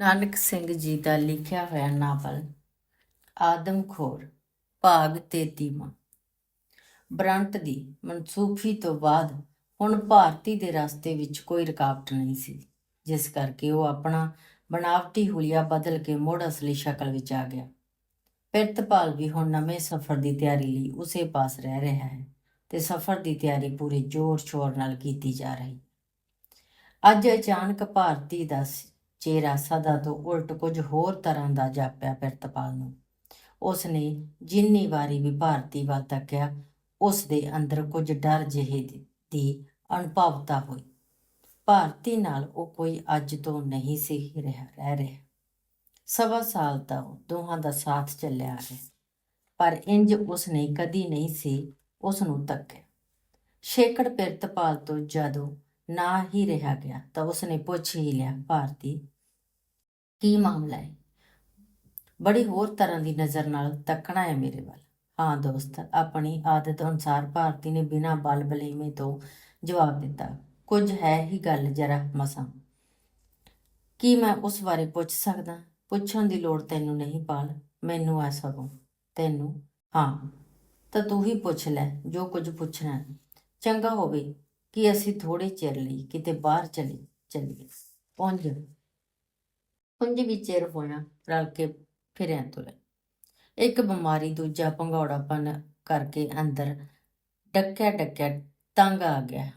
ਨਾਨਕ ਸਿੰਘ ਜੀ ਦਾ ਲਿਖਿਆ ਹੋਇਆ ਨਾਵਲ ਆਦਮਖੋਰ ਭਾਗ 33ਵਾਂ ਬ੍ਰਾਂਟ ਦੀ ਮਨਸੂਖੀ ਤੋਂ ਬਾਅਦ ਹੁਣ ਭਾਰਤੀ ਦੇ ਰਸਤੇ ਵਿੱਚ ਕੋਈ ਰੁਕਾਵਟ ਨਹੀਂ ਸੀ, ਜਿਸ ਕਰਕੇ ਉਹ ਆਪਣਾ ਬਣਾਵਟੀ ਹੁਲੀਆ ਬਦਲ ਕੇ ਮੁੜ ਅਸਲੀ ਸ਼ਕਲ ਵਿੱਚ ਆ ਗਿਆ। ਪਿਰਤਪਾਲ ਵੀ ਹੁਣ ਨਵੇਂ ਸਫ਼ਰ ਦੀ ਤਿਆਰੀ ਲਈ ਉਸੇ ਪਾਸ ਰਹਿ ਰਿਹਾ ਹੈ ਤੇ ਸਫ਼ਰ ਦੀ ਤਿਆਰੀ ਪੂਰੇ ਜ਼ੋਰ-ਸ਼ੋਰ ਨਾਲ ਕੀਤੀ ਜਾ ਰਹੀ। ਅੱਜ ਅਚਾਨਕ ਭਾਰਤੀ ਦਾ ਚਿਹਰਾ ਸਦਾ ਤੋਂ ਉਲਟ ਕੁਝ ਹੋਰ ਤਰ੍ਹਾਂ ਦਾ ਜਾਪਿਆ ਪਿਰਤਪਾਲ ਨੂੰ। ਉਸ ਨੇ ਜਿੰਨੀ ਵਾਰੀ ਵੀ ਭਾਰਤੀ ਵੱਲ ਤੱਕਿਆ ਉਸ ਦੇ ਅੰਦਰ ਕੁਝ ਡਰ ਜਿਹੇ ਦੀ- ਦੀ ਹੋਈ। ਭਾਰਤੀ ਨਾਲ ਉਹ ਕੋਈ ਅੱਜ ਤੋਂ ਨਹੀਂ ਸੀ ਰਿਹਾ, ਰਹਿ ਰਿਹਾ। ਸਵਾ ਸਾਲ ਤਾਂ ਉਹ ਦੋਹਾਂ ਦਾ ਸਾਥ ਚੱਲਿਆ ਹੈ ਪਰ ਇੰਜ ਉਸ ਨੇ ਕਦੀ ਨਹੀਂ ਸੀ ਉਸ ਨੂੰ ਤੱਕਿਆ ਛੇਕੜ ਪਿਰਤਪਾਲ ਤੋਂ ਜਦੋਂ ਨਾ ਹੀ ਰਿਹਾ ਗਿਆ, ਤਾਂ ਉਸਨੇ ਪੁੱਛ ਹੀ ਲਿਆ, ਭਾਰਤੀ, ਕੀ ਮਾਮਲਾ ਹੈ? ਬੜੀ ਹੋਰ ਤਰ੍ਹਾਂ ਦੀ ਨਜ਼ਰ ਨਾਲ ਤੱਕਣਾ ਹੈ ਮੇਰੇ ਵੱਲ। ਹਾਂ ਦੋਸਤ, ਆਪਣੀ ਆਦਤ ਅਨੁਸਾਰ ਭਾਰਤੀ ਨੇ ਬਿਨਾਂ ਬਲ ਤੋਂ ਜਵਾਬ ਦਿੱਤਾ। ਕੁਝ ਹੈ ਹੀ ਗੱਲ ਜਰਾ ਮਸਾਂ। ਕੀ ਮੈਂ ਉਸ ਬਾਰੇ ਪੁੱਛ ਸਕਦਾ? ਪੁੱਛਣ ਦੀ ਲੋੜ ਤੈਨੂੰ ਨਹੀਂ ਪਾਲ, ਮੈਨੂੰ ਆ ਸਗੋਂ। ਤੈਨੂੰ? ਹਾਂ, ਤਾਂ ਤੂੰ ਹੀ ਪੁੱਛ ਲੈ, ਜੋ ਕੁਝ ਪੁੱਛਣਾ ਚੰਗਾ ਹੋਵੇ ਕਿ ਅਸੀਂ ਥੋੜੇ ਚਿਰ ਲਈ ਕਿਤੇ ਬਾਹਰ ਚਲੇ ਚੱਲੀਏ, ਪਹੁੰਚ ਪੁੰਜ ਵੀ ਚਿਰ ਹੋਇਆ ਰਲ ਕੇ ਫਿਰਿਆ ਤੁਰੇ ਇੱਕ ਬਿਮਾਰੀ ਦੂਜਾ ਭੰਗੌੜਾਪਨ ਕਰਕੇ ਅੰਦਰ ਡੱਕਿਆ ਡੱਕਿਆ ਤੰਗ ਆ ਗਿਆ।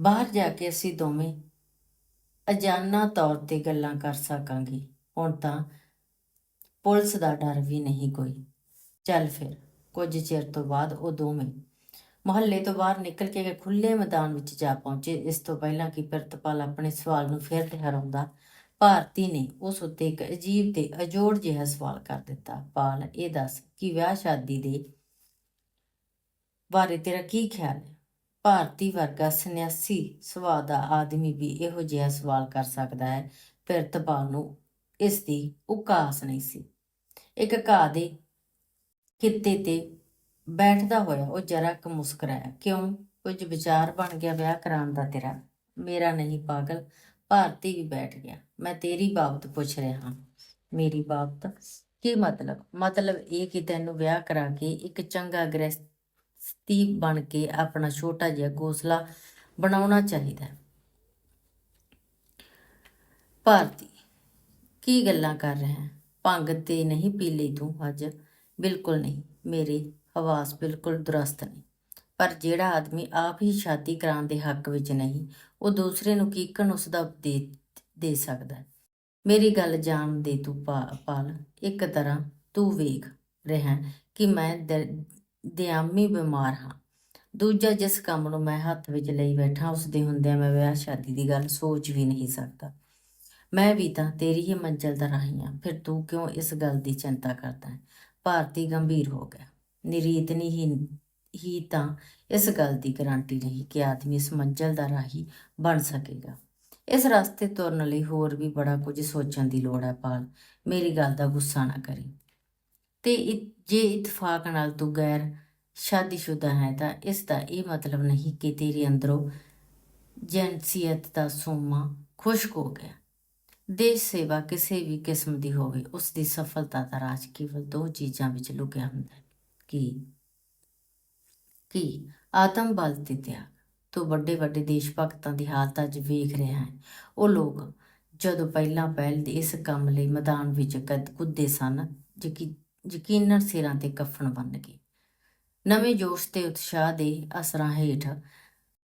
ਬਾਹਰ ਜਾ ਕੇ ਅਸੀਂ ਦੋਵੇਂ ਅਜਾਨਾ ਤੌਰ ਤੇ ਗੱਲਾਂ ਕਰ ਸਕਾਂਗੇ। ਹੁਣ ਤਾਂ ਪੁਲਿਸ ਦਾ ਡਰ ਵੀ ਨਹੀਂ ਕੋਈ। ਚੱਲ ਫਿਰ, ਕੁਝ ਚਿਰ ਤੋਂ ਬਾਅਦ ਉਹ ਦੋਵੇਂ ਮੁਹੱਲੇ ਤੋਂ ਬਾਹਰ ਨਿਕਲ ਕੇ ਖੁੱਲੇ ਮੈਦਾਨ ਵਿੱਚ ਜਾ ਪਹੁੰਚੇ, ਇਸ ਤੋਂ ਪਹਿਲਾਂ ਕਿ ਪਿਰਤਪਾਲ ਆਪਣੇ ਸਵਾਲ ਨੂੰ ਫਿਰ ਦੁਹਰਾਉਂਦਾ ਭਾਰਤੀ ਨੇ ਉਸ ਉੱਤੇ ਇੱਕ ਅਜੀਬ ਤੇ ਅਜੋੜ ਜਿਹਾ ਸਵਾਲ ਕਰ ਦਿੱਤਾ। ਪਾਲ ਇਹ ਦੱਸ, ਕਿ ਵਿਆਹ ਸ਼ਾਦੀ ਦੇ ਬਾਰੇ ਤੇਰਾ ਕੀ ਖਿਆਲ ਹੈ? ਭਾਰਤੀ ਵਰਗਾ ਸੰਨਿਆਸੀ ਸੁਭਾਅ ਦਾ ਆਦਮੀ ਵੀ ਇਹੋ ਜਿਹਾ ਸਵਾਲ ਕਰ ਸਕਦਾ ਹੈ। ਪਿਰਤਪਾਲ ਨੂੰ ਇਸ ਦੀ ਉਕਾਸ ਨਹੀਂ ਸੀ। ਇੱਕ ਘਾਹ ਦੇ ਕਿੱਤੇ ਤੇ ਬੈਠਦਾ ਹੋਇਆ, ਉਹ ਜਰਾ ਕੁ ਮੁਸਕਰਾਇਆ, ਕਿਉਂ? ਕੁਝ ਵਿਚਾਰ ਬਣ ਗਿਆ ਵਿਆਹ ਕਰਾਉਣ ਦਾ ਤੇਰਾ? ਮੇਰਾ ਨਹੀਂ ਪਾਗਲ, ਭਾਰਤੀ ਵੀ ਬੈਠ ਗਿਆ। ਮੈਂ ਤੇਰੀ ਬਾਬਤ ਪੁੱਛ ਰਿਹਾ ਹਾਂ। ਮੇਰੀ ਬਾਬਤ? ਕੀ ਮਤਲਬ? ਮਤਲਬ ਇਹ ਕਿ ਤੈਨੂੰ ਵਿਆਹ ਕਰਾ ਕੇ ਇੱਕ ਚੰਗਾ ਗ੍ਰਸਤੀ ਬਣ ਕੇ ਆਪਣਾ ਛੋਟਾ ਜਿਹਾ ਘੋਸਲਾ ਬਣਾਉਣਾ ਚਾਹੀਦਾ ਭਾਰਤੀ, ਕੀ ਗੱਲਾਂ ਕਰ ਰਿਹਾ ਭੰਗ ਤੇ ਨਹੀਂ ਪੀ ਲਈ ਤੂੰ ਅੱਜ? ਬਿਲਕੁਲ ਨਹੀਂ। ਮੇਰੇ ਹਵਾਸ ਬਿਲਕੁਲ ਦੁਰਸਤ ਨੇ ਪਰ ਜਿਹੜਾ ਆਦਮੀ ਆਪ ਹੀ ਸ਼ਾਦੀ ਕਰਾਉਣ ਦੇ ਹੱਕ ਵਿੱਚ ਨਹੀਂ, ਉਹ ਦੂਸਰੇ ਨੂੰ ਕੀਕਣ ਉਸ ਦਾ ਦੇ ਦੇ ਸਕਦਾ ਹੈ। ਮੇਰੀ ਗੱਲ ਜਾਣ ਦੇ ਤੂੰ ਪਾ- ਪਾਲ, ਇੱਕ ਤਰ੍ਹਾਂ ਤੂੰ ਵੇਖ ਰਿਹਾ ਕਿ ਮੈਂ ਦ- ਦਿਆਮੀ ਬਿਮਾਰ ਹਾਂ। ਦੂਜਾ ਜਿਸ ਕੰਮ ਨੂੰ ਮੈਂ ਹੱਥ ਵਿੱਚ ਲਈ ਬੈਠਾ, ਉਸ ਦੇ ਹੁੰਦਿਆਂ ਮੈਂ ਵਿਆਹ ਸ਼ਾਦੀ ਦੀ ਗੱਲ ਸੋਚ ਵੀ ਨਹੀਂ ਸਕਦਾ। ਮੈਂ ਵੀ ਤਾਂ ਤੇਰੀ ਹੀ ਮੰਜ਼ਲ ਦਾ ਰਾਹੀ ਹਾਂ, ਫਿਰ ਤੂੰ ਕਿਉਂ ਇਸ ਗੱਲ ਦੀ ਚਿੰਤਾ ਕਰਦਾ ਹੈ? ਭਾਰਤੀ ਗੰਭੀਰ ਹੋ ਗਿਆ। ਨਿਰੀਤ ਨਹੀਂ ਹੀ ਤਾਂ ਇਸ ਗੱਲ ਦੀ ਗਾਰੰਟੀ ਨਹੀਂ ਕਿ ਆਦਮੀ ਇਸ ਮੰਜ਼ਲ ਦਾ ਰਾਹੀ ਬਣ ਸਕੇਗਾ। ਇਸ ਰਸਤੇ ਤੁਰਨ ਲਈ ਹੋਰ ਵੀ ਬੜਾ ਕੁਝ ਸੋਚਣ ਦੀ ਲੋੜ ਹੈ ਪਾਲ। ਮੇਰੀ ਗੱਲ ਦਾ ਗੁੱਸਾ ਨਾ ਕਰੀ। ਤੇ ਇ- ਜੇ ਇਤਫਾਕ ਨਾਲ ਤੂੰ ਗੈਰ ਸ਼ਾਦੀशुदा ਹੈ ਤਾਂ ਇਸ ਦਾ ਇਹ ਮਤਲਬ ਨਹੀਂ ਕਿ ਤੇਰੇ ਅੰਦਰੋਂ ਜਿਨਸੀਅਤ ਦਾ ਸੋਮਾ ਖੁਸ਼ਕ ਹੋ ਗਿਆ। ਦੇਸ਼ ਸੇਵਾ ਕਿਸੇ ਵੀ ਕਿਸਮ ਦੀ ਹੋਵੇ, ਉਸ ਦੀ ਸਫਲਤਾ ਦਾ ਰਾਜ ਕੇਵਲ ਦੋ ਚੀਜ਼ਾਂ ਵਿੱਚ ਲੁਕਿਆ ਹੁੰਦਾ ਹੈ। ਕਿ? ਕਿ? ਆਤਮ ਬਲ ਤੇ ਤਿਆਗ। ਤੂੰ ਵੱਡੇ ਵੱਡੇ ਦੇਸ਼ ਭਗਤਾਂ ਦੀ ਹਾਲਤ ਅੱਜ ਵੇਖ ਰਿਹਾ ਹੈ। ਉਹ ਲੋਕ ਜਦੋਂ ਪਹਿਲਾਂ ਪਹਿਲ ਦੇ ਇਸ ਕੰਮ ਲਈ ਮੈਦਾਨ ਵਿੱਚ ਕਦ ਕੁੱਦੇ ਸਨ, ਯਕੀ- ਯਕੀਨਨ ਸਿਰਾਂ ਤੇ ਕਫਨ ਬੰਨ ਗਏ ਨਵੇਂ ਜੋਸ਼ ਤੇ ਉਤਸ਼ਾਹ ਦੇ ਅਸਰਾਂ ਹੇਠ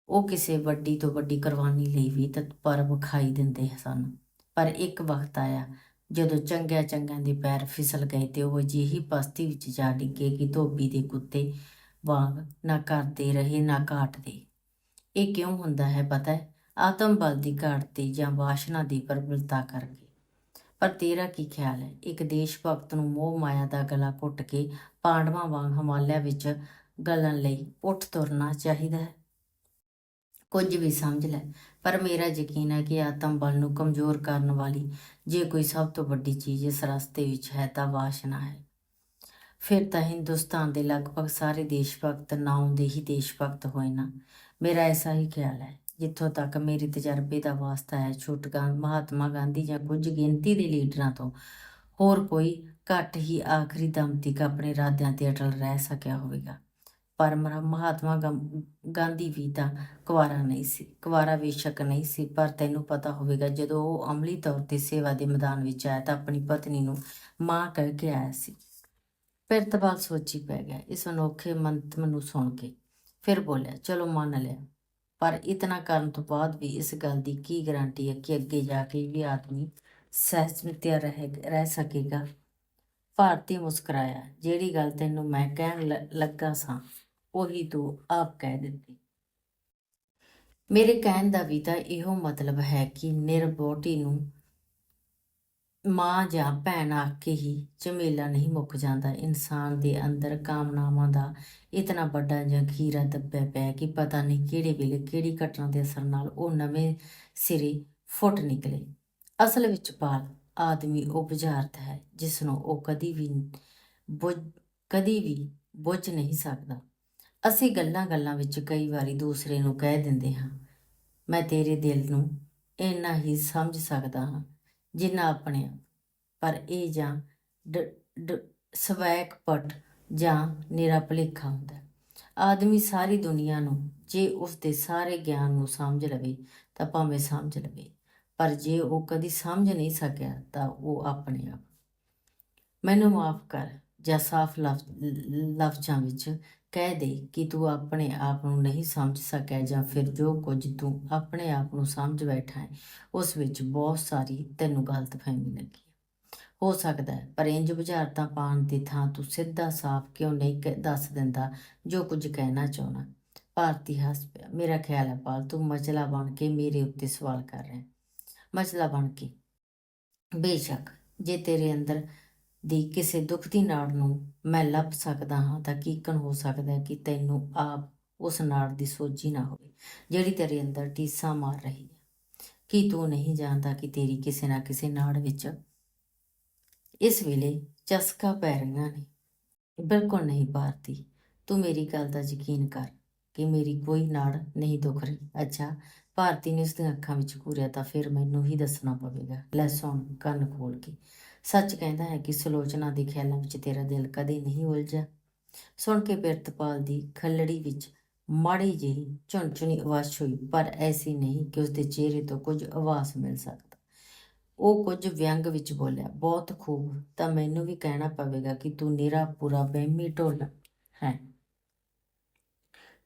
ਉਹ ਕਿਸੇ ਵੱਡੀ ਤੋਂ ਵੱਡੀ ਕੁਰਬਾਨੀ ਲਈ ਵੀ ਤਤਪਰ ਵਿਖਾਈ ਦਿੰਦੇ ਸਨ। ਪਰ ਇੱਕ ਵਕਤ ਆਇਆ ਜਦੋਂ ਚੰਗਿਆ ਚੰਗਿਆਂ ਦੇ ਪੈਰ ਫਿਸਲ ਗਏ ਤੇ ਉਹ ਅਜਿਹੀ ਪਸਤੀ ਵਿੱਚ ਜਾ ਡਿੱਗੇ ਕਿ ਧੋਬੀ ਦੇ ਕੁੱਤੇ ਵਾਂਗ ਨਾ ਕਰਦੇ ਰਹੇ, ਨਾ ਕਾਟਦੇ। ਇਹ ਕਿਉਂ ਹੁੰਦਾ ਹੈ ਪਤਾ ਹੈ? ਆਤਮ ਬਲ ਦੀ ਘਾਟ ਤੇ ਜਾਂ ਵਾਸ਼ਨਾ ਦੀ ਪ੍ਰਬਲਤਾ ਕਰਕੇ। ਪਰ ਤੇਰਾ ਕੀ ਖਿਆਲ ਹੈ? ਇੱਕ ਦੇਸ਼ ਭਗਤ ਨੂੰ ਮੋਹ ਮਾਇਆ ਦਾ ਗਲਾ ਘੁੱਟ ਕੇ ਪਾਂਡਵਾਂ ਵਾਂਗ ਹਿਮਾਲਿਆ ਵਿੱਚ ਗਲਣ ਲਈ ਉੱਠ ਤੁਰਨਾ ਚਾਹੀਦਾ ਹੈ? ਕੁਝ ਵੀ ਸਮਝ ਲੈ। ਪਰ ਮੇਰਾ ਯਕੀਨ ਹੈ ਕਿ ਆਤਮ ਬਲ ਨੂੰ ਕਮਜ਼ੋਰ ਕਰਨ ਵਾਲੀ ਜੇ ਕੋਈ ਸਭ ਤੋਂ ਵੱਡੀ ਚੀਜ਼ ਇਸ ਰਸਤੇ ਵਿੱਚ ਹੈ ਤਾਂ ਵਾਸ਼ਨਾ ਹੈ। ਫਿਰ ਤਾਂ ਹਿੰਦੁਸਤਾਨ ਦੇ ਲਗਭਗ ਸਾਰੇ ਦੇਸ਼ ਭਗਤ ਨਾਉਂ ਦੇ ਹੀ ਦੇਸ਼ ਭਗਤ ਹੋਏ ਨਾ। ਮੇਰਾ ਐਸਾ ਹੀ ਖਿਆਲ ਹੈ, ਜਿੱਥੋਂ ਤੱਕ ਮੇਰੇ ਤਜਰਬੇ ਦਾ ਵਾਸਤਾ ਹੈ ਛੋਟਗਾ ਮਹਾਤਮਾ ਗਾਂਧੀ ਜਾਂ ਕੁਝ ਗਿਣਤੀ ਦੇ ਲੀਡਰਾਂ ਤੋਂ, ਹੋਰ ਕੋਈ ਘੱਟ ਹੀ ਆਖਰੀ ਦਮ ਤੱਕ ਆਪਣੇ ਰਾਦਿਆਂ ਤੇ ਅਟਲ ਰਹਿ ਸਕਿਆ ਹੋਵੇਗਾ। ਪਰ ਮਹਾਤਮਾ ਗੰ- ਗਾਂਧੀ ਵੀ ਤਾਂ ਕੁਵਾਰਾ ਨਹੀਂ ਸੀ, ਕੁਵਾਰਾ ਬੇਸ਼ੱਕ ਨਹੀਂ ਸੀ, ਪਰ ਤੈਨੂੰ ਪਤਾ ਹੋਵੇਗਾ ਜਦੋਂ ਉਹ ਅਮਲੀ ਤੌਰ ਤੇ ਸੇਵਾ ਦੇ ਮੈਦਾਨ ਵਿੱਚ ਆਇਆ ਤਾਂ ਆਪਣੀ ਪਤਨੀ ਨੂੰ ਮਾਂ ਕਹਿ ਕੇ ਆਇਆ ਸੀ। ਪਿਰਤਪਾਲ ਸੋਚੀ ਪੈ ਗਿਆ, ਇਸ ਅਨੋਖੇ ਮੰਤਮ ਨੂੰ ਸੁਣ ਕੇ ਫਿਰ ਬੋਲਿਆ, ਚਲੋ ਮੰਨ ਲਿਆ, ਪਰ ਇਤਨਾ ਕਰਨ ਤੋਂ ਬਾਅਦ ਵੀ ਇਸ ਗੱਲ ਦੀ ਕੀ ਗਾਰੰਟੀ ਹੈ ਕਿ ਅੱਗੇ ਜਾ ਕੇ ਵੀ ਆਦਮੀ ਸਹਿਜਮਿਤਿਆ ਰਹਿ ਰਹਿ ਸਕੇਗਾ? ਭਾਰਤੀ ਮੁਸਕਰਾਇਆ, ਜਿਹੜੀ ਗੱਲ ਤੈਨੂੰ ਮੈਂ ਕਹਿਣ ਲ- ਲੱਗਾ ਸਾਂ ਉਹੀ ਤੂੰ ਆਪ ਕਹਿ ਦਿੱਤੀ ਮੇਰੇ ਕਹਿਣ ਦਾ ਵੀ ਤਾਂ ਇਹੋ ਮਤਲਬ ਹੈ ਕਿ ਨਿਰਬੋਟੀ ਨੂੰ ਮਾਂ ਜਾਂ ਭੈਣ ਆਖ ਕੇ ਹੀ ਝਮੇਲਾ ਨਹੀਂ ਮੁੱਕ ਜਾਂਦਾ। ਇਨਸਾਨ ਦੇ ਅੰਦਰ ਕਾਮਨਾਵਾਂ ਦਾ ਇਤਨਾ ਵੱਡਾ ਜ਼ਖੀਰਾ ਦੱਬਿਆ ਪਿਆ ਕਿ ਪਤਾ ਨਹੀਂ ਕਿਹੜੇ ਵੇਲੇ ਕਿਹੜੀ ਘਟਨਾ ਦੇ ਅਸਰ ਨਾਲ ਉਹ ਨਵੇਂ ਸਿਰੇ ਫੁੱਟ ਨਿਕਲੇ। ਅਸਲ ਵਿੱਚ ਪਾਲ ਆਦਮੀ ਉਹ ਬੁਝਾਰਤ ਹੈ ਜਿਸ ਨੂੰ ਉਹ ਕਦੀ ਵੀ ਬੁੱਝ, ਕਦੀ ਵੀ ਬੁੱਝ ਨਹੀਂ ਸਕਦਾ। ਅਸੀਂ ਗੱਲਾਂ-ਗੱਲਾਂ ਵਿੱਚ ਕਈ ਵਾਰੀ ਦੂਸਰੇ ਨੂੰ ਕਹਿ ਦਿੰਦੇ ਹਾਂ, ਮੈਂ ਤੇਰੇ ਦਿਲ ਨੂੰ ਇੰਨਾ ਹੀ ਸਮਝ ਸਕਦਾ ਹਾਂ ਜਿੰਨਾ ਆਪਣੇ ਆਪ। ਪਰ ਇਹ ਜਾਂ ਡ- ਸਵੈਕ ਪਟ ਜਾਂ ਨਿਰਾ ਭੁਲੇਖਾ ਹੁੰਦਾ ਆਦਮੀ ਸਾਰੀ ਦੁਨੀਆ ਨੂੰ ਜੇ ਉਸ ਦੇ ਸਾਰੇ ਗਿਆਨ ਨੂੰ ਸਮਝ ਲਵੇ ਤਾਂ ਭਾਵੇਂ ਸਮਝ ਲਵੇ, ਪਰ ਜੇ ਉਹ ਕਦੀ ਸਮਝ ਨਹੀਂ ਸਕਿਆ ਤਾਂ ਉਹ ਆਪਣੇ ਆਪ। ਮੈਨੂੰ ਮਾਫ ਕਰ ਜਾਂ ਸਾਫ਼ ਲਫ਼ਜ਼ ਲਫ਼ਜ਼ਾਂ ਵਿੱਚ ਕਹਿ ਦੇ ਕਿ ਤੂੰ ਆਪਣੇ ਆਪ ਨੂੰ ਨਹੀਂ ਸਮਝ ਸਕਿਆ ਜਾਂ ਫਿਰ ਜੋ ਕੁਝ ਤੂੰ ਆਪਣੇ ਆਪ ਨੂੰ ਸਮਝ ਬੈਠਾ ਹੈ, ਉਸ ਵਿੱਚ ਬਹੁਤ ਸਾਰੀ ਤੈਨੂੰ ਗਲਤਫਹਿਮੀ ਲੱਗੀ ਹੋ। ਸਕਦਾ ਹੈ, ਪਰ ਇੰਜ ਬੁਝਾਰਤਾਂ ਪਾਉਣ ਦੀ ਥਾਂ ਤੂੰ ਸਿੱਧਾ ਸਾਫ਼ ਕਿਉਂ ਨਹੀਂ ਕਹਿ- ਦੱਸ ਦਿੰਦਾ ਜੋ ਕੁਝ ਕਹਿਣਾ ਚਾਹੁੰਦਾ। ਭਾਰਤੀ ਹੱਸ ਪਿਆ ਮੇਰਾ ਖਿਆਲ ਹੈ ਪਾਲ, ਤੂੰ ਮਚਲਾ ਬਣ ਕੇ ਮੇਰੇ ਉੱਤੇ ਸਵਾਲ ਕਰ ਰਿਹਾ ਹੈ। ਮਚਲਾ ਬਣ ਕੇ, ਬੇਸ਼ੱਕ ਜੇ ਤੇਰੇ ਅੰਦਰ ਦੀ ਕਿਸੇ ਦੁੱਖ ਦੀ ਨਾੜ ਨੂੰ ਮੈਂ ਲੱਭ ਸਕਦਾ ਹਾਂ ਤਾਂ ਕੀਕਣ ਹੋ ਸਕਦਾ ਕਿ ਤੈਨੂੰ ਆਪ ਉਸ ਨਾੜ ਦੀ ਸੋਝੀ ਨਾ ਹੋਵੇ, ਜਿਹੜੀ ਤੇਰੇ ਅੰਦਰ ਟੀਸਾ ਮਾਰ ਰਹੀ ਹੈ। ਕੀ ਤੂੰ ਨਹੀਂ ਜਾਣਦਾ ਕਿ ਤੇਰੀ ਕਿਸੇ ਨਾ ਕਿਸੇ ਨਾੜ ਵਿੱਚ ਇਸ ਵੇਲੇ ਚਸਕਾ ਪੈ ਰਹੀਆਂ ਨੇ? ਬਿਲਕੁਲ ਨਹੀਂ ਭਾਰਤੀ, ਤੂੰ ਮੇਰੀ ਗੱਲ ਦਾ ਯਕੀਨ ਕਰ ਕਿ ਮੇਰੀ ਕੋਈ ਨਾੜ ਨਹੀਂ ਦੁਖ ਰਹੀ। ਅੱਛਾ, ਭਾਰਤੀ ਨੇ ਉਸਦੀਆਂ ਅੱਖਾਂ ਵਿੱਚ ਘੂਰਿਆ ਤਾਂ ਫਿਰ ਮੈਨੂੰ ਹੀ ਦੱਸਣਾ ਪਵੇਗਾ। ਲੈ ਸੁਣ, ਕੰਨ ਖੋਲ ਕੇ। ਸੱਚ ਕਹਿੰਦਾ ਹੈ ਕਿ ਸਲੋਚਨਾ ਦੇ ਖਿਆਲਾਂ ਵਿੱਚ ਤੇਰਾ ਦਿਲ ਕਦੇ ਨਹੀਂ ਉਲਝਿਆ। ਸੁਣ ਕੇ ਬਿਰਤਪਾਲ ਦੀ ਖੱਲੜੀ ਵਿੱਚ ਮਾੜੀ ਜਿਹੀ ਝੁੰਝੁਣੀ ਆਵਾਜ਼ ਹੋਈ ਪਰ ਐਸੀ ਨਹੀਂ ਕਿ ਉਸਦੇ ਚਿਹਰੇ ਤੋਂ ਕੁਝ ਆਵਾਜ਼ ਮਿਲ ਸਕਦਾ। ਉਹ ਕੁਝ ਵਿਅੰਗ ਵਿੱਚ ਬੋਲਿਆ, ਬਹੁਤ ਖੂਬ, ਤਾਂ ਮੈਨੂੰ ਵੀ ਕਹਿਣਾ ਪਵੇਗਾ ਕਿ ਤੂੰ ਨਿਰਾ ਪੂਰਾ ਬਹਿਮੀ ਢੋਲ ਹੈ।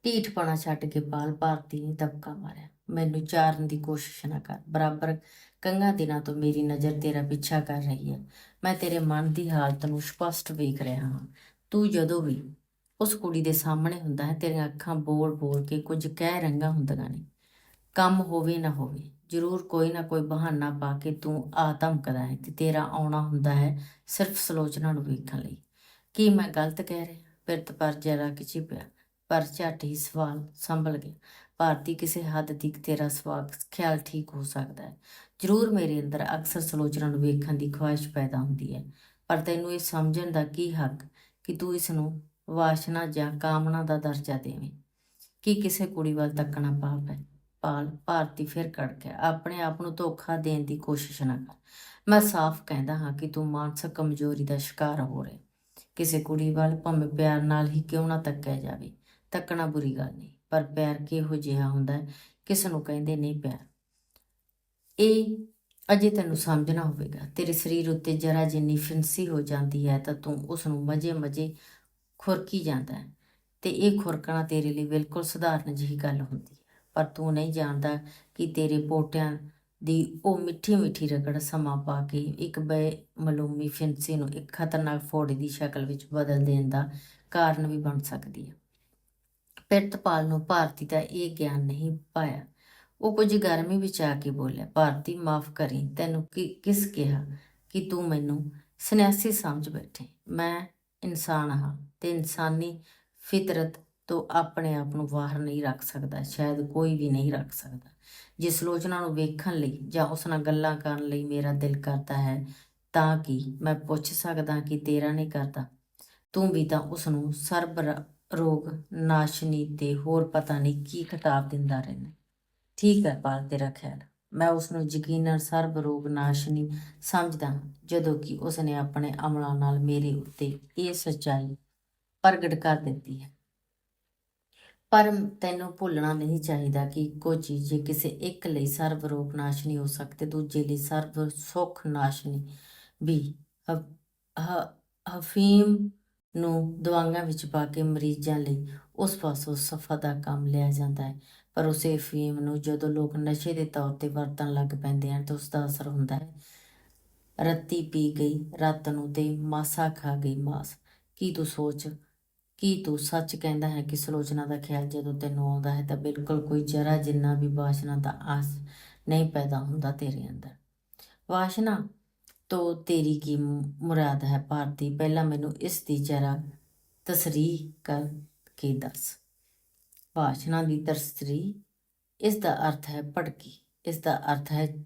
ਢੀਠਪਣਾ ਛੱਡ ਕੇ ਬਾਲ ਭਾਰਤੀ ਨੇ ਦਬਕਾ ਮਾਰਿਆ। ਮੈਨੂੰ ਚਾਰਨ ਦੀ ਕੋਸ਼ਿਸ਼ ਨਾ ਕਰ। ਬਰਾਬਰ ਕੰਗਾ ਦਿਨਾਂ ਤੋਂ ਮੇਰੀ ਨਜ਼ਰ ਤੇਰਾ ਪਿੱਛਾ ਕਰ ਰਹੀ ਹੈ। ਮੈਂ ਤੇਰੇ ਮਨ ਦੀ ਹਾਲਤ ਨੂੰ ਸਪਸ਼ਟ ਵੇਖ ਰਿਹਾ ਹਾਂ। ਤੂੰ ਜਦੋਂ ਵੀ ਉਸ ਕੁੜੀ ਦੇ ਸਾਹਮਣੇ ਹੁੰਦਾ ਹੈ, ਤੇਰੀਆਂ ਅੱਖਾਂ ਬੋਲ-ਬੋਲ ਕੇ ਕੁਝ ਕਹਿ ਰਹੀਆਂ ਹੁੰਦੀਆਂ ਨੇ। ਕੰਮ ਹੋਵੇ ਨਾ ਹੋਵੇ, ਜ਼ਰੂਰ ਕੋਈ ਨਾ ਕੋਈ ਬਹਾਨਾ ਪਾ ਕੇ ਤੂੰ ਆ ਧਮਕਦਾ ਹੈ ਤੇ ਤੇਰਾ ਆਉਣਾ ਹੁੰਦਾ ਹੈ ਸਿਰਫ ਸਲੋਚਨਾ ਨੂੰ ਵੇਖਣ ਲਈ। ਕੀ ਮੈਂ ਗਲਤ ਕਹਿ ਰਿਹਾ? ਫਿਰ ਪਰ ਜਰਾ ਕਿਚੀ ਪਿਆ ਪਰ ਝੱਟ ਹੀ ਸਵਾਲ ਸੰਭਲ ਗਿਆ। ਭਾਰਤੀ ਕਿਸੇ ਹੱਦ ਤੱਕ ਤੇਰਾ ਸਵਾਗ, ਖਿਆਲ ਠੀਕ ਹੋ ਸਕਦਾ ਹੈ। ਜ਼ਰੂਰ ਮੇਰੇ ਅੰਦਰ ਅਕਸਰ ਸਲੋਚਨਾ ਨੂੰ ਵੇਖਣ ਦੀ ਖੁਆਇਸ਼ ਪੈਦਾ ਹੁੰਦੀ ਹੈ, ਪਰ ਤੈਨੂੰ ਇਹ ਸਮਝਣ ਦਾ ਕੀ ਹੱਕ ਕਿ ਤੂੰ ਇਸ ਨੂੰ ਵਾਸ਼ਨਾ ਜਾਂ ਕਾਮਨਾ ਦਾ ਦਰਜਾ ਦੇਵੇਂ? ਕਿ ਕਿਸੇ ਕੁੜੀ ਵੱਲ ਤੱਕਣਾ ਪਾਪ ਹੈ? ਪਾਲ, ਭਾਰਤੀ ਫਿਰ ਕੜ ਗਿਆ ਆਪਣੇ ਆਪ ਨੂੰ ਧੋਖਾ ਦੇਣ ਦੀ ਕੋਸ਼ਿਸ਼ ਨਾ ਕਰ। ਮੈਂ ਸਾਫ਼ ਕਹਿੰਦਾ ਹਾਂ ਕਿ ਤੂੰ ਮਾਨਸਿਕ ਕਮਜ਼ੋਰੀ ਦਾ ਸ਼ਿਕਾਰ ਹੋ ਰਿਹਾ ਕਿਸੇ ਕੁੜੀ ਵੱਲ ਭਾਵੇਂ ਪਿਆਰ ਨਾਲ ਹੀ ਕਿਉਂ ਨਾ ਤੱਕਿਆ ਜਾਵੇ, ਤੱਕਣਾ ਬੁਰੀ ਗੱਲ ਨਹੀਂ। ਪਰ ਪਿਆਰ ਕਿਹੋ ਜਿਹਾ ਹੁੰਦਾ ਹੈ? ਕਿਸ ਨੂੰ ਕਹਿੰਦੇ ਨਹੀਂ ਪਿਆਰ? ਇਹ ਅਜੇ ਤੈਨੂੰ ਸਮਝਣਾ ਹੋਵੇਗਾ। ਤੇਰੇ ਸਰੀਰ ਉੱਤੇ ਜਰਾ ਜਿੰਨੀ ਫਿੰਸੀ ਹੋ ਜਾਂਦੀ ਹੈ ਤਾਂ ਤੂੰ ਉਸ ਨੂੰ ਮਜੇ-ਮਜੇ ਖੁਰਕੀ ਜਾਂਦਾ ਹੈ ਤੇ ਇਹ ਖੁਰਕਣਾ ਤੇਰੇ ਲਈ ਬਿਲਕੁਲ ਸਧਾਰਨ ਜਿਹੀ ਗੱਲ ਹੁੰਦੀ ਹੈ। ਪਰ ਤੂੰ ਨਹੀਂ ਜਾਣਦਾ ਕਿ ਤੇਰੇ ਪੋਟਿਆਂ ਦੀ ਉਹ ਮਿੱਠੀ-ਮਿੱਠੀ ਰਗੜ ਸਮਾਂ ਪਾ ਕੇ ਇੱਕ ਬੇਮਲੂਮੀ ਫਿੰਸੀ ਨੂੰ ਇੱਕ ਖਤਰਨਾਕ ਫੋੜੇ ਦੀ ਸ਼ਕਲ ਵਿੱਚ ਬਦਲ ਦੇਣ ਦਾ ਕਾਰਨ ਵੀ ਬਣ ਸਕਦੀ ਹੈ। ਪਿਰਤਪਾਲ ਨੂੰ ਭਾਰਤੀ ਦਾ ਇਹ ਗਿਆਨ ਨਹੀਂ ਪਾਇਆ। ਉਹ ਕੁਝ ਗਰਮੀ ਵਿੱਚ ਆ ਕੇ ਬੋਲਿਆ, ਭਾਰਤੀ, ਮਾਫ ਕਰੀ, ਤੈਨੂੰ ਕੀ, ਕਿਸ ਕਿਹਾ ਕਿ ਤੂੰ ਮੈਨੂੰ ਸੰਨਿਆਸੀ ਸਮਝ ਬੈਠੇ? ਮੈਂ ਇਨਸਾਨ ਹਾਂ ਤੇ ਇਨਸਾਨੀ ਫਿਤਰਤ ਤੋਂ ਆਪਣੇ ਆਪ ਨੂੰ ਬਾਹਰ ਨਹੀਂ ਰੱਖ ਸਕਦਾ, ਸ਼ਾਇਦ ਕੋਈ ਵੀ ਨਹੀਂ ਰੱਖ ਸਕਦਾ। ਜਿਸ ਲੋਚਨਾ ਨੂੰ ਵੇਖਣ ਲਈ ਜਾਂ ਉਸ ਨਾਲ ਗੱਲਾਂ ਕਰਨ ਲਈ ਮੇਰਾ ਦਿਲ ਕਰਦਾ ਹੈ, ਤਾਂ ਕਿ ਮੈਂ ਪੁੱਛ ਸਕਦਾ ਕਿ ਤੇਰਾ ਨਹੀਂ ਕਰਦਾ? ਤੂੰ ਵੀ ਤਾਂ ਉਸ ਨੂੰ ਸਰਬ ਰੋਗ ਨਾਸ਼ਨੀ ਤੇ ਹੋਰ ਪਤਾ ਨਹੀਂ ਕੀ ਖਿਤਾਬ ਦਿੰਦਾ ਰਹਿੰਦਾ। ਠੀਕ ਹੈ ਪਾਲ, ਤੇਰਾ ਖਿਆਲ। ਮੈਂ ਉਸ ਨੂੰ ਯਕੀਨਨ ਸਰਬ ਰੋਗ ਨਾਸ਼ਨੀ ਸਮਝਦਾ, ਜਦੋਂ ਕਿ ਉਸ ਨੇ ਆਪਣੇ ਅਮਲਾਂ ਨਾਲ ਮੇਰੇ ਉੱਤੇ ਇਹ ਸੱਚਾਈ ਪ੍ਰਗਟ ਕਰ ਦਿੱਤੀ ਹੈ। ਪਰ ਤੈਨੂੰ ਭੁੱਲਣਾ ਨਹੀਂ ਚਾਹੀਦਾ ਕਿ ਇੱਕੋ ਚੀਜ਼ ਜੇ ਕਿਸੇ ਇੱਕ ਲਈ ਸਰਬ ਰੋਗ ਨਾਸ਼ਨੀ ਹੋ ਸਕਦੀ ਦੂਜੇ ਲਈ ਸਰਬ ਸੁਖ ਨਾਸ਼ਨੀ ਵੀ ਹਫੀਮ ਨੂੰ ਦਵਾਈਆਂ ਵਿੱਚ ਪਾ ਕੇ ਮਰੀਜ਼ਾਂ ਲਈ ਉਸ ਪਾਸੋਂ ਸਫਾ ਦਾ ਕੰਮ ਲਿਆ ਜਾਂਦਾ ਹੈ। ਪਰ ਉਸੇ ਅਫੀਮ ਨੂੰ ਜਦੋਂ ਲੋਕ ਨਸ਼ੇ ਦੇ ਤੌਰ ਤੇ ਵਰਤਣ ਲੱਗ ਪੈਂਦੇ ਹਨ ਤਾਂ ਉਸ ਦਾ ਅਸਰ ਹੁੰਦਾ ਹੈ। ਰੱਤੀ ਪੀ ਗਈ, ਰਾਤ ਨੂੰ ਤੇ ਮਾਸਾ ਖਾ ਗਈ ਮਾਸ। ਕੀ ਤੂੰ ਸੋਚ, ਕੀ ਤੂੰ ਸੱਚ ਕਹਿੰਦਾ ਹੈ ਕਿ ਸਲੋਚਨਾ ਦਾ ਖਿਆਲ ਜਦੋਂ ਤੈਨੂੰ ਆਉਂਦਾ ਹੈ ਤਾਂ ਬਿਲਕੁਲ ਕੋਈ ਜਰਾ ਜਿੰਨਾ ਵੀ ਵਾਸ਼ਨਾ ਦਾ ਆਸ ਨਹੀਂ ਪੈਦਾ ਹੁੰਦਾ ਤੇਰੇ ਅੰਦਰ। ਵਾਸ਼ਨਾ ਤੋਂ ਤੇਰੀ ਕੀ ਮੁਰਾਦ ਹੈ ਭਾਰਤੀ? ਪਹਿਲਾਂ ਮੈਨੂੰ ਇਸ ਦੀ ਜਰਾ ਤਸਰੀਹ ਕਰ ਕੇ ਦੱਸ। ਵਾਸ਼ਨਾ ਦੀ ਤਸਰੀਹ, ਇਸ ਦਾ ਅਰਥ ਹੈ ਭੜਕੀ, ਇਸ ਦਾ ਅਰਥ ਹੈ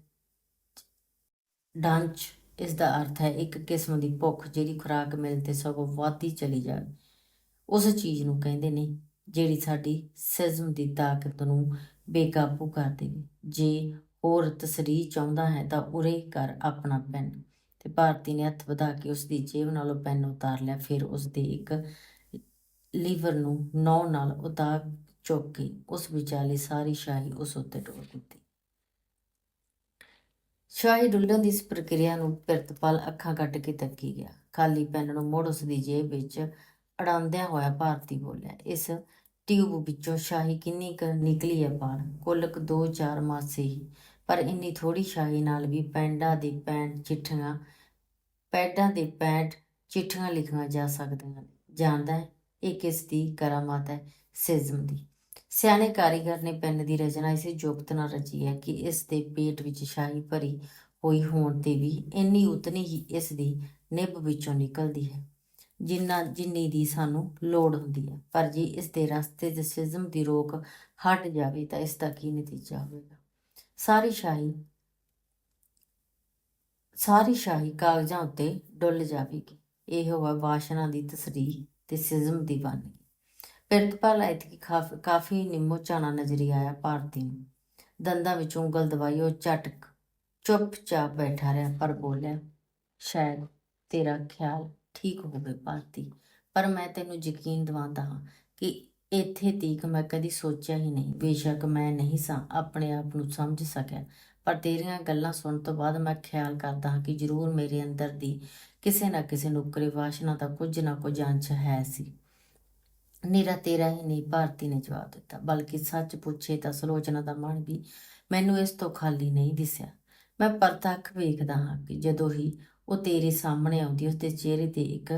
ਡਾਂਚ, ਇਸ ਦਾ ਅਰਥ ਹੈ ਇੱਕ ਕਿਸਮ ਦੀ ਭੁੱਖ ਜਿਹੜੀ ਖੁਰਾਕ ਮਿਲ ਤੇ ਸਗੋਂ ਵੱਧਦੀ ਚਲੀ ਜਾਵੇ। ਉਸ ਚੀਜ਼ ਨੂੰ ਕਹਿੰਦੇ ਨੇ ਜਿਹੜੀ ਸਾਡੀ ਸਿਜ਼ਮ ਦੀ ਤਾਕਤ ਨੂੰ ਬੇਕਾਬੂ ਕਰ ਦੇਵੇ। ਜੇ ਹੋਰ ਤਸਰੀਹ ਚਾਹੁੰਦਾ ਹੈ ਤਾਂ ਉਰੇ ਕਰ ਆਪਣਾ ਪੈਨ। ਤੇ ਭਾਰਤੀ ਨੇ ਹੱਥ ਵਧਾ ਕੇ ਉਸ ਦੀ ਜੇਬ ਨਾਲੋਂ ਪੈਨ ਉਤਾਰ ਲਿਆ, ਫਿਰ ਉਸ ਦੇ ਇੱਕ ਲੀਵਰ ਨੂੰ ਨੌ ਨਾਲ ਉਤਾਰ ਚੁੱਕ ਉਸ ਵਿਚਾਲੇ ਸਾਰੀ ਸ਼ਾਹੀ ਉਸ ਉੱਤੇ ਡੋਲ ਦਿੱਤੀ। ਸ਼ਾਹੀ ਡੁੱਲਣ ਦੀ ਇਸ ਪ੍ਰਕਿਰਿਆ ਨੂੰ ਪਿਰਤਪਾਲ ਅੱਖਾਂ ਕੱਟ ਕੇ ਤੱਕੀ ਗਿਆ। ਖਾਲੀ ਪੈਨ ਨੂੰ ਮੁੜ ਉਸ ਦੀ ਜੇਬ ਵਿੱਚ ਅੜਾਉਂਦਿਆਂ ਹੋਇਆ ਭਾਰਤੀ ਬੋਲਿਆ, ਇਸ ਟਿਊਬ ਵਿੱਚੋਂ ਸ਼ਾਹੀ ਕਿੰਨੀ ਕੁ ਨਿਕਲੀ ਹੈ ਪਾਲ ਕੁੱਲ ਕੁ ਦੋ ਚਾਰ ਮਾਸੇ ਹੀ, ਪਰ ਇੰਨੀ ਥੋੜੀ ਸ਼ਾਹੀ ਨਾਲ ਵੀ ਪੈਂਡਾ ਦੀ ਪੈਂਟ ਚਿੱਠੀਆਂ ਪੈਡਾਂ ਦੇ ਪੈਂਟ ਚਿੱਠੀਆਂ ਲਿਖੀਆਂ ਜਾ ਸਕਦੀਆਂ ਨੇ। ਜਾਣਦਾ ਹੈ, ਇਹ ਕਿਸ ਦੀ? ਕਰਾਮਾਤ ਹੈ, ਸਿਜ਼ਮ ਦੀ। ਸਿਆਣੇ ਕਾਰੀਗਰ ਨੇ ਪੈਨ ਦੀ ਰਚਨਾ ਇਸੇ ਯੋਗਤ ਨਾਲ ਰਚੀ ਹੈ ਕਿ ਇਸ ਦੇ ਪੇਟ ਵਿੱਚ ਸ਼ਾਹੀ ਭਰੀ ਹੋਈ ਹੋਣ ਤੇ ਵੀ ਇੰਨੀ ਉਤਨੀ ਹੀ ਇਸ ਦੀ ਨਿੱਬ ਵਿੱਚੋਂ ਨਿਕਲਦੀ ਹੈ, ਜਿੰਨਾ, ਜਿੰਨੀ ਦੀ ਸਾਨੂੰ ਲੋੜ ਹੁੰਦੀ ਹੈ। ਪਰ ਜੇ ਇਸ ਦੇ ਰਸਤੇ 'ਚ ਸਿਜ਼ਮ ਦੀ ਰੋਕ ਹਟ ਜਾਵੇ ਤਾਂ ਇਸ ਦਾ ਕੀ ਨਤੀਜਾ ਹੋਵੇਗਾ? ਸਾਰੀ ਸ਼ਾਹੀ ਸਾਰੀ ਸ਼ਾਹੀ ਕਾਗਜ਼ਾਂ ਉੱਤੇ ਡੁੱਲ ਜਾਵੇਗੀ। ਇਹ ਹੋਵਾ ਵਾਸ਼ਨਾ ਦੀ ਤਸਰੀਹ ਤੇ ਸਿਜ਼ਮ ਦੀ ਬਾਨੀ ਪਿਰਤਪਾਲ ਐਤਕੀ ਕਾਫੀ ਨਿੰਮੋ ਝਾਣਾ ਨਜ਼ਰੀ ਆਇਆ ਭਾਰਤੀ ਨੂੰ। ਦੰਦਾਂ ਵਿੱਚ ਉਂਗਲ ਦਵਾਈ ਉਹ ਝਟਕ ਚੁੱਪਚਾਪ ਬੈਠਾ ਰਿਹਾ ਪਰ ਬੋਲਿਆ, ਸ਼ਾਇਦ ਤੇਰਾ ਖਿਆਲ ਠੀਕ ਹੋਵੇ ਭਾਰਤੀ, ਪਰ ਮੈਂ ਤੈਨੂੰ ਯਕੀਨ ਦਿਵਾਉਂਦਾ ਹਾਂ ਕਿ ਇੱਥੇ ਤੀਕ ਮੈਂ ਕਦੀ ਸੋਚਿਆ ਹੀ ਨਹੀਂ। ਬੇਸ਼ੱਕ ਮੈਂ ਨਹੀਂ ਸਾਂ, ਆਪਣੇ ਆਪ ਨੂੰ ਸਮਝ ਸਕਿਆ। ਪਰ ਤੇਰੀਆਂ ਗੱਲਾਂ ਸੁਣਨ ਤੋਂ ਬਾਅਦ ਮੈਂ ਖਿਆਲ ਕਰਦਾ ਹਾਂ ਕਿ ਜ਼ਰੂਰ ਮੇਰੇ ਅੰਦਰ ਦੀ ਕਿਸੇ ਨਾ ਕਿਸੇ ਨੁਕਰੇ ਵਾਸ਼ਨਾ ਦਾ ਕੁਝ ਨਾ ਕੁਝ ਅੰਸ਼ ਹੈ ਸੀ। ਨਿਰਾ ਤੇਰਾ ਹੀ ਨਹੀਂ, ਭਾਰਤੀ ਨੇ ਜਵਾਬ ਦਿੱਤਾ। ਬਲਕਿ ਸੱਚ ਪੁੱਛੇ ਤਾਂ ਸਲੋਚਨਾ ਦਾ ਮਨ ਵੀ ਮੈਨੂੰ ਇਸ ਤੋਂ ਖਾਲੀ ਨਹੀਂ ਦਿਸਿਆ। ਮੈਂ ਪ੍ਰਤੱਖ ਵੇਖਦਾ ਹਾਂ ਕਿ ਜਦੋਂ ਹੀ ਉਹ ਤੇਰੇ ਸਾਹਮਣੇ ਆਉਂਦੀ ਉਸ ਦੇ ਚਿਹਰੇ ਤੇ ਇੱਕ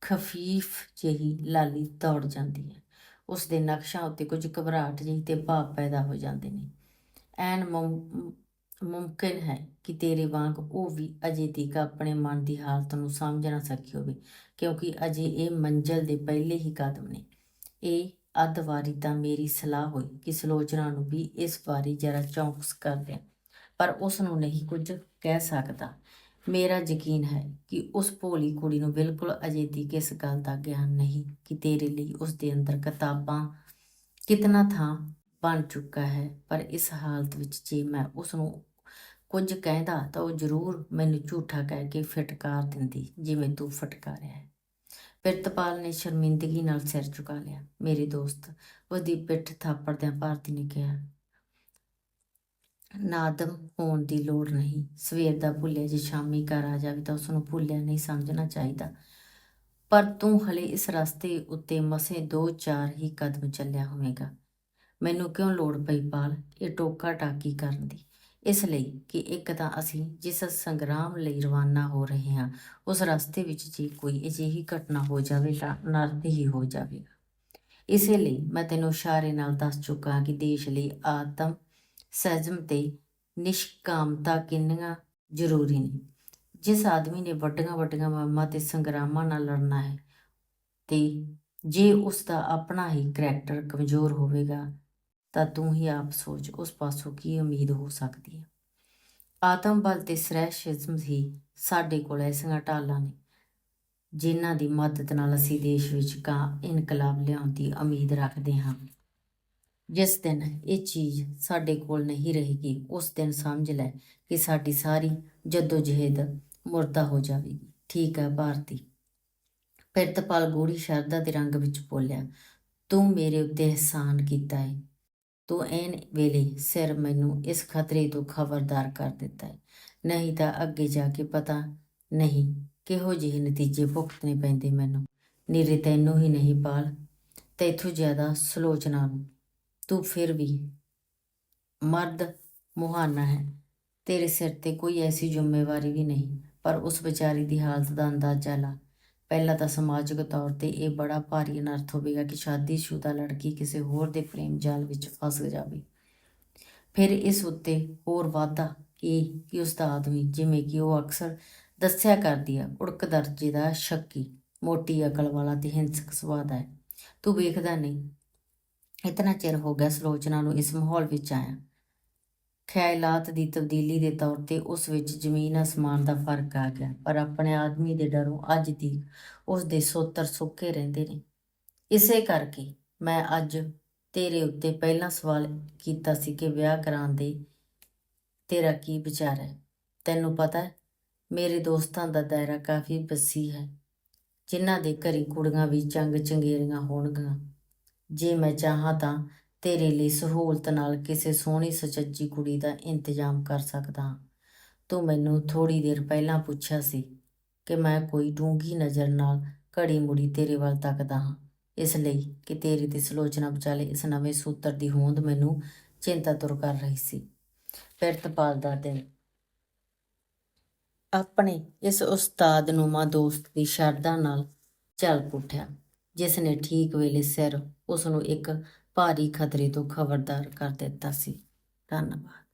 ਖਫੀਫ ਜਿਹੀ ਲਾਲੀ ਦੌੜ ਜਾਂਦੀ ਹੈ। ਉਸ ਦੇ ਨਕਸ਼ਾਂ ਉੱਤੇ ਕੁਝ ਘਬਰਾਹਟ ਜਿਹੀ ਤੇ ਭਾਵ ਪੈਦਾ ਹੋ ਜਾਂਦੇ ਨੇ। ਐਨ ਮੁਮਕਿਨ ਹੈ ਕਿ ਤੇਰੇ ਵਾਂਗ ਉਹ ਵੀ ਅਜੇ ਤੀਕ ਆਪਣੇ ਮਨ ਦੀ ਹਾਲਤ ਨੂੰ ਸਮਝ ਨਾ ਸਕੀ ਹੋਵੇ, ਕਿਉਂਕਿ ਅਜੇ ਇਹ ਮੰਜ਼ਲ ਦੇ ਪਹਿਲੇ ਹੀ ਕਦਮ ਨੇ। ਇਹ ਅੱਧ ਵਾਰੀ ਤਾਂ ਮੇਰੀ ਸਲਾਹ ਹੋਈ ਕਿ ਸਲੋਚਨਾ ਨੂੰ ਵੀ ਇਸ ਵਾਰੀ ਜਰਾ ਚੌਂਕਸ ਕਰ ਦਿਆਂ ਪਰ ਉਸ ਨੂੰ ਨਹੀਂ ਕੁਝ ਕਹਿ ਸਕਦਾ। ਮੇਰਾ ਯਕੀਨ ਹੈ ਕਿ ਉਸ ਭੋਲੀ ਕੁੜੀ ਨੂੰ ਬਿਲਕੁਲ ਅਜੇ ਤੀਕ ਇਸ ਗੱਲ ਦਾ ਗਿਆਨ ਨਹੀਂ ਕਿ ਤੇਰੇ ਲਈ ਉਸ ਦੇ ਅੰਦਰ ਕਿਤਾਬਾਂ ਕਿਤਨਾ ਥਾਂ ਬਣ ਚੁੱਕਾ ਹੈ, ਪਰ ਇਸ ਹਾਲਤ ਵਿੱਚ ਜੇ ਮੈਂ ਉਸ ਨੂੰ ਕੁਝ ਕਹਿੰਦਾ ਤਾਂ ਉਹ ਜ਼ਰੂਰ ਮੈਨੂੰ ਝੂਠਾ ਕਹਿ ਕੇ ਫਟਕਾਰ ਦਿੰਦੀ, ਜਿਵੇਂ ਤੂੰ ਫਟਕਾਰਿਆ ਹੈ। ਪਿਰਤਪਾਲ ਨੇ ਸ਼ਰਮਿੰਦਗੀ ਨਾਲ ਸਿਰ ਝੁਕਾ ਲਿਆ। ਮੇਰੇ ਦੋਸਤ, ਉਹਦੀ ਪਿੱਠ ਥਾਪੜਦਿਆਂ ਭਾਰਤੀ ਨੇ ਕਿਹਾ, ਨਾਦਮ ਹੋਣ ਦੀ ਲੋੜ ਨਹੀਂ। ਸਵੇਰ ਦਾ ਭੁੱਲਿਆ ਜੇ ਸ਼ਾਮੀ ਘਰ ਆ ਜਾਵੇ ਤਾਂ ਉਸ ਨੂੰ ਭੁੱਲਿਆ ਨਹੀਂ ਸਮਝਣਾ ਚਾਹੀਦਾ। ਪਰ ਤੂੰ ਹਲੇ ਇਸ ਰਸਤੇ ਉੱਤੇ ਮਸੇ ਦੋ ਚਾਰ ਹੀ ਕਦਮ ਚੱਲਿਆ ਹੋਵੇਗਾ। ਮੈਨੂੰ ਕਿਉਂ ਲੋੜ ਪਈ ਪਾਲ? ਇਹ ਟੋਕਾ ਟਾਕੀ ਕਰਨ ਦੀ। ਇਸ ਲਈ ਕਿ ਇੱਕ ਤਾਂ ਅਸੀਂ ਜਿਸ ਸੰਗਰਾਮ ਲਈ ਰਵਾਨਾ ਹੋ ਰਹੇ ਹਾਂ, ਉਸ ਰਸਤੇ ਵਿੱਚ ਜੇ ਕੋਈ ਅਜਿਹੀ ਘਟਨਾ ਹੋ ਜਾਵੇ ਤਾਂ ਨਰਕ ਹੀ ਹੋ ਜਾਵੇਗਾ। ਇਸੇ ਲਈ ਮੈਂ ਤੈਨੂੰ ਇਸ਼ਾਰੇ ਨਾਲ ਦੱਸ ਚੁੱਕਾ ਕਿ ਦੇਸ਼ ਲਈ ਆਤਮ ਸਜਮ ਤੇ ਨਿਸ਼ਕਾਮਤਾ ਕਿੰਨੀਆਂ ਜ਼ਰੂਰੀ ਨੇ। ਜਿਸ ਆਦਮੀ ਨੇ ਵੱਡੀਆਂ ਵੱਡੀਆਂ ਮੁਹਿੰਮਾਂ ਤੇ ਸੰਗਰਾਮਾਂ ਨਾਲ ਲੜਨਾ ਹੈ ਤੇ ਜੇ ਉਸ ਦਾ ਆਪਣਾ ਹੀ ਕਰੈਕਟਰ ਕਮਜ਼ੋਰ ਹੋਵੇਗਾ ਤਾਂ ਤੂੰ ਹੀ ਆਪ ਸੋਚ, ਉਸ ਪਾਸੋਂ ਕੀ ਉਮੀਦ ਹੋ ਸਕਦੀ ਹੈ? ਆਤਮ ਬਲ ਤੇ ਸ੍ਰੈਸ਼ਿਜ਼ਮ ਹੀ ਸਾਡੇ ਕੋਲ ਐਸੀਆਂ ਢਾਲਾਂ ਨੇ, ਜਿਨ੍ਹਾਂ ਦੀ ਮਦਦ ਨਾਲ ਅਸੀਂ ਦੇਸ਼ ਵਿੱਚ ਕਾ, ਇਨਕਲਾਬ ਲਿਆਉਣ ਦੀ ਉਮੀਦ ਰੱਖਦੇ ਹਾਂ। ਜਿਸ ਦਿਨ ਇਹ ਚੀਜ਼ ਸਾਡੇ ਕੋਲ ਨਹੀਂ ਰਹੇਗੀ, ਉਸ ਦਿਨ ਸਮਝ ਲੈ ਕਿ ਸਾਡੀ ਸਾਰੀ ਜਦੋਜਹਿਦ ਮੁਰਦਾ ਹੋ ਜਾਵੇਗੀ। ਠੀਕ ਹੈ ਭਾਰਤੀ। ਪਿਰਤਪਾਲ ਗੋੜੀ ਸ਼ਰਧਾ ਦੇ ਰੰਗ ਵਿੱਚ ਬੋਲਿਆ, ਤੂੰ ਮੇਰੇ ਉੱਤੇ ਅਹਿਸਾਨ ਕੀਤਾ ਹੈ ਤੂੰ ਐਨ ਵੇਲੇ ਸਿਰ ਮੈਨੂੰ ਇਸ ਖਤਰੇ ਤੋਂ ਖਬਰਦਾਰ ਕਰ ਦਿੱਤਾ ਹੈ। ਨਹੀਂ ਤਾਂ ਅੱਗੇ ਜਾ ਕੇ ਪਤਾ ਨਹੀਂ ਕਿਹੋ ਜਿਹੇ ਨਤੀਜੇ ਭੁਗਤਣੇ ਪੈਂਦੇ ਮੈਨੂੰ। ਨਿਰੇ, ਤੈਨੂੰ ਹੀ ਨਹੀਂ ਪਾਲ, ਤੈਥੋਂ ਜ਼ਿਆਦਾ ਸਲੋਚਨਾ ਨੂੰ। ਤੂੰ ਫਿਰ ਵੀ ਮਰਦ ਮੁਹਾਨਾ ਹੈ। ਤੇਰੇ ਸਿਰ ਤੇ ਕੋਈ ਐਸੀ ਜ਼ਿੰਮੇਵਾਰੀ ਵੀ ਨਹੀਂ, ਪਰ ਉਸ ਵਿਚਾਰੀ ਦੀ ਹਾਲਤ ਦਾ ਅੰਦਾਜ਼ਾ ਲਾ। ਪਹਿਲਾਂ ਤਾਂ ਸਮਾਜਿਕ ਤੌਰ ਤੇ ਇਹ ਬੜਾ ਭਾਰੀ ਅਨਰਥ ਹੋਵੇਗਾ ਕਿ ਸ਼ਾਦੀशुदा ਲੜਕੀ ਕਿਸੇ ਹੋਰ ਦੇ ਪ੍ਰੇਮ ਜਾਲ ਵਿੱਚ ਫਸ ਜਾਵੇ। ਫਿਰ ਇਸ ਉੱਤੇ ਹੋਰ ਵਾਧਾ ਇਹ ਕਿ ਉਸ ਦਾ ਆਦਮੀ ਜਿਵੇਂ ਕਿ ਉਹ ਅਕਸਰ ਦੱਸਿਆ ਕਰਦੀ ਹੈ ਉੜਕ ਦਰਜੇ ਦਾ ਸ਼ੱਕੀ, ਮੋਟੀ ਅਕਲ ਵਾਲਾ ਤੇ ਹਿੰਸਕ ਸੁਭਾਅ ਦਾ ਹੈ। ਤੂੰ ਵੇਖਦਾ ਨਹੀਂ? ਇਤਨਾ ਚਿਰ ਹੋ ਗਿਆ ਸਲੋਚਨਾ ਨੂੰ ਇਸ ਮਾਹੌਲ ਵਿੱਚ ਆਇਆ। ਖਿਆਲਾਤ ਦੀ ਤਬਦੀਲੀ ਦੇ ਤੌਰ ਤੇ ਉਸ ਵਿੱਚ ਜ਼ਮੀਨ ਅਸਮਾਨ ਦਾ ਫ਼ਰਕ ਆ ਗਿਆ, ਪਰ ਆਪਣੇ ਆਦਮੀ ਦੇ ਡਰੋਂ ਅੱਜ ਦੀ ਉਸ ਦੇ ਸੋਤਰ ਸੁੱਕੇ ਰਹਿੰਦੇ ਨੇ। ਇਸੇ ਕਰਕੇ ਮੈਂ ਅੱਜ ਤੇਰੇ ਉੱਤੇ ਪਹਿਲਾ ਸਵਾਲ ਕੀਤਾ ਸੀ ਕਿ ਵਿਆਹ ਕਰਾਉਣ ਦੇ ਤੇਰਾ ਕੀ ਵਿਚਾਰ ਹੈ। ਤੈਨੂੰ ਪਤਾ ਹੈ, ਮੇਰੇ ਦੋਸਤਾਂ ਦਾ ਦਾਇਰਾ ਕਾਫੀ ਵਸੀ ਹੈ, ਜਿਨ੍ਹਾਂ ਦੇ ਘਰੇ ਕੁੜੀਆਂ ਵੀ ਚੰਗ ਚੰਗੇਰੀਆਂ ਹੋਣਗੀਆਂ। ਜੇ ਮੈਂ ਚਾਹਾਂ ਤਾਂ ਤੇਰੇ ਲਈ ਸਹੂਲਤ ਨਾਲ ਕਿਸੇ ਸੋਹਣੀ ਸੁਚੱਜੀ ਕੁੜੀ ਦਾ ਇੰਤਜ਼ਾਮ ਕਰ ਸਕਦਾ ਤੂੰ ਮੈਨੂੰ ਥੋੜੀ ਦੇਰ ਪਹਿਲਾਂ ਪੁੱਛਿਆ ਸੀ ਕਿ ਮੈਂ ਕੋਈ ਡੂੰਗੀ ਨਜ਼ਰ ਨਾਲ ਘੜੀ ਮੁੜੀ ਤੇਰੇ ਵੱਲ ਤੱਕਦਾ ਹਾਂ। ਇਸ ਲਈ ਕਿ ਤੇਰੀ ਤੇ ਸਲੋਚਨਾ ਵਿਚਾਲੇ ਇਸ ਨਵੇਂ ਸੂਤਰ ਦੀ ਹੋਂਦ ਮੈਨੂੰ ਚਿੰਤਾ ਤੁਰ ਕਰ ਰਹੀ ਸੀ। ਪਿਰਤਪਾਲ ਦਾ ਦਿਨ ਆਪਣੇ ਇਸ ਉਸਤਾਦ ਨੂਮਾ ਦੋਸਤ ਦੀ ਸ਼ਰਧਾ ਨਾਲ ਚੱਲ ਪੁੱਠਿਆ ਜਿਸ ਨੇ ਠੀਕ ਵੇਲੇ ਸਿਰ ਉਸ ਨੂੰ ਇੱਕ ਭਾਰੀ ਖਤਰੇ ਤੋਂ ਖਬਰਦਾਰ ਕਰ ਦਿੱਤਾ ਸੀ। ਧੰਨਵਾਦ।